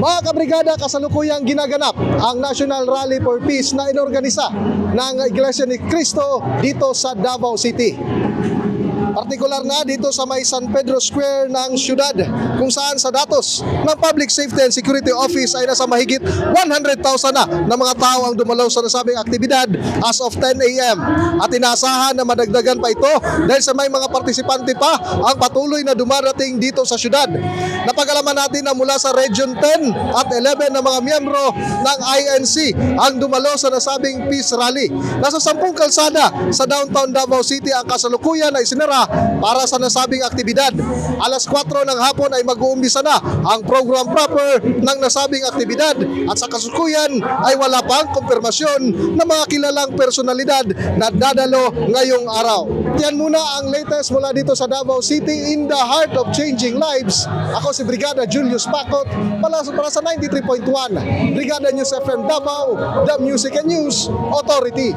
Mga kabrigada, kasalukuyang ginaganap ang National Rally for Peace na inorganisa ng Iglesia ni Cristo dito sa Davao City. Partikular na dito sa may San Pedro Square ng syudad kung saan sa datos ng Public Safety and Security Office ay nasa mahigit 100,000 na na mga tao ang dumalaw sa nasabing aktibidad as of 10 a.m. At inaasahan na madagdagan pa ito dahil sa may mga partisipante pa ang patuloy na dumarating dito sa syudad. Napagalaman natin na mula sa Region 10 at 11 na mga miyembro ng INC ang dumalo sa nasabing peace rally. Nasa 10 kalsada sa downtown Davao City ang kasalukuyan ay sinara para sa nasabing aktibidad. Alas 4 ng hapon ay mag-uumpisa na ang program proper ng nasabing aktibidad at sa kasalukuyan ay wala pang kumpirmasyon ng mga kilalang personalidad na dadalo ngayong araw. Yan muna ang latest mula dito sa Davao City in the heart of changing lives. Ako si Brigada Julius para para sa 93.1 Brigada News FM Davao, The Music and News Authority.